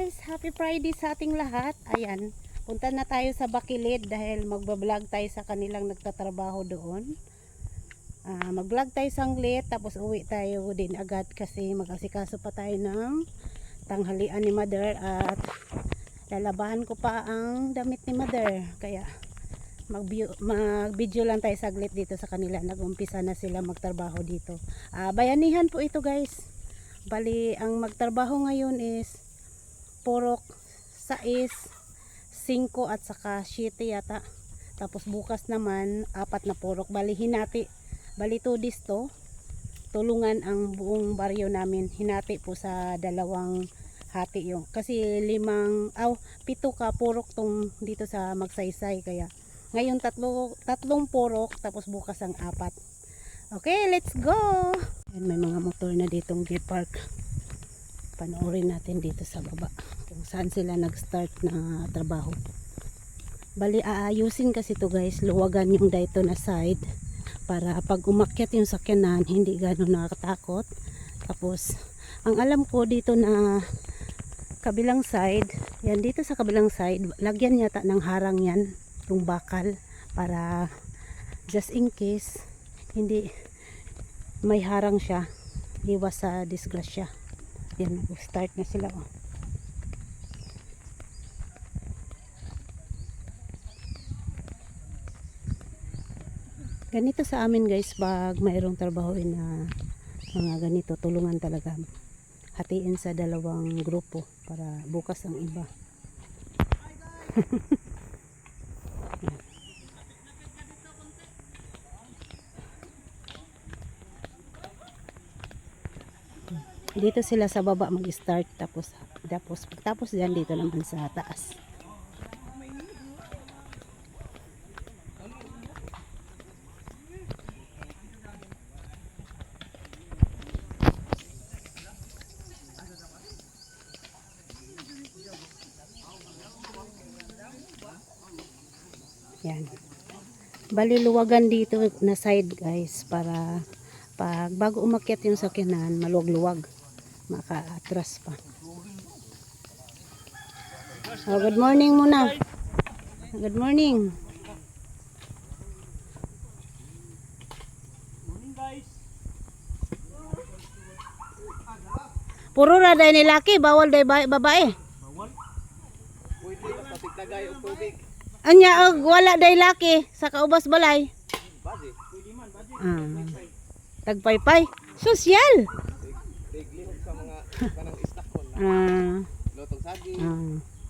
guys, happy Friday sa ating lahat. Ayan, punta na tayo sa Bakilid dahil magbablog tayo sa kanilang nagtatrabaho doon. Ah, mag-vlog tayo sanglit tapos uwi tayo din agad kasi mag-asikaso pa tayo ng tanghalian ni mother at lalabahan ko pa ang damit ni mother. Kaya mag-video lang tayo saglit dito sa kanila. Nag-umpisa na sila magtrabaho dito. Ah, bayanihan po ito guys. Bali, ang magtrabaho ngayon is porok, sais, 5 at saka 7 yata. Tapos bukas naman, apat na porok. Bali, hinati. Bali, 2 days to. Tulungan ang buong baryo namin. Hinati po sa dalawang hati yung. Kasi limang, aw, pito ka porok tong dito sa magsaysay. Kaya, ngayon tatlo, tatlong porok, tapos bukas ang apat. Okay, let's go! Ayan, may mga motor na ditong park Panoorin natin dito sa baba kung saan sila nag-start na trabaho. Bali, aayusin kasi to guys, luwagan yung dito na side para pag umakyat yung sakyanan, hindi gano'n nakakatakot. Tapos, ang alam ko dito na kabilang side, yan dito sa kabilang side, lagyan yata ng harang yan, yung bakal, para just in case, hindi may harang siya iwas sa disgrasya yan start na sila oh. ganito sa amin guys pag mayroong trabahoin na mga ganito tulungan talaga hatiin sa dalawang grupo para bukas ang iba dito sila sa baba mag-start tapos tapos tapos diyan dito naman sa taas. Yan. Baliluwagan dito na side guys para pag bago umakyat yung sakyanan maluwag-luwag makaatras pa. Oh, good morning muna. Good morning. Puro ra dahil ni laki bawal dahil ba- babae. Pwede basta tigtagay og tubig. anya og wala dahil laki sa kaubas balay. Base. ah. tagpaypay. Sosyal Ah. Lotong saging. Ah.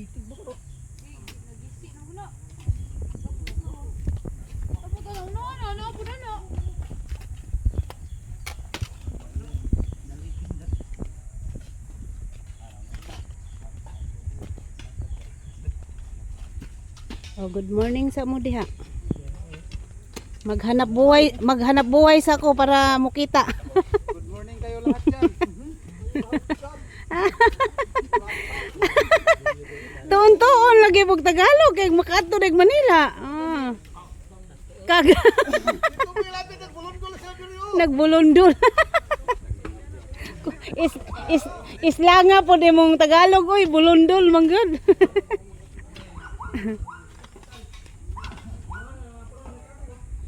Mga kanang istakon na ah. lotong saging. ah. Oh, good morning sa mo diha. Maghanap buhay, maghanap buhay sa ako para mukita. Good morning kayo lahat dyan. Tuon-tuon lagi pag Tagalog kay makaadto dag Manila. Ah. Kag Nagbulundol. is is isla nga po di mong Tagalog oy bulundol manggod.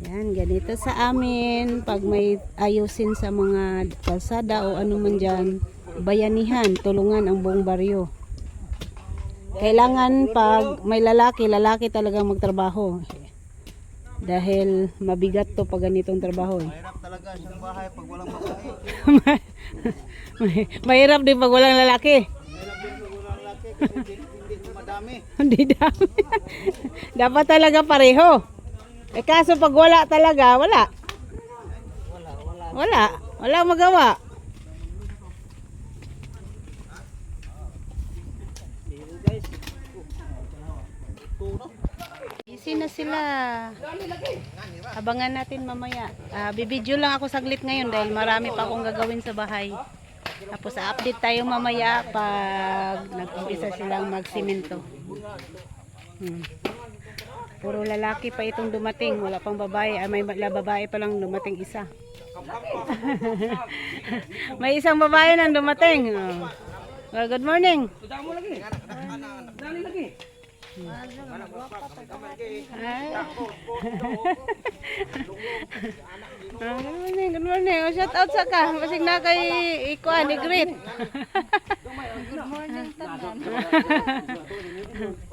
Yan, ganito sa amin. Pag may ayusin sa mga kalsada o ano man dyan, bayanihan, tulungan ang buong baryo. Kailangan pag may lalaki, lalaki talaga magtrabaho. Dahil mabigat to pag ganitong trabaho. eh. Mahirap talaga siyang bahay pag walang babae. Mahirap din pag walang lalaki. Mahirap din pag walang laki kasi hindi, hindi madami. Hindi dami. Dapat talaga pareho. Eh kaso pag wala talaga, wala. Wala, wala. Wala. Wala magawa. Busy na sila. Abangan natin mamaya. Ah, bibidyo lang ako saglit ngayon dahil marami pa akong gagawin sa bahay. Tapos update tayo mamaya pag nag-umpisa silang magsimento. Hmm. Puro lalaki pa itong dumating. Wala pang babae. Ah, may babae pa lang dumating isa. may isang babae nang dumating. Oh. Well, good morning. Ay. Ah, good morning, good morning. Oh, shout out sa ka. Masig na kay ikuan ni Greet. good morning, tanan.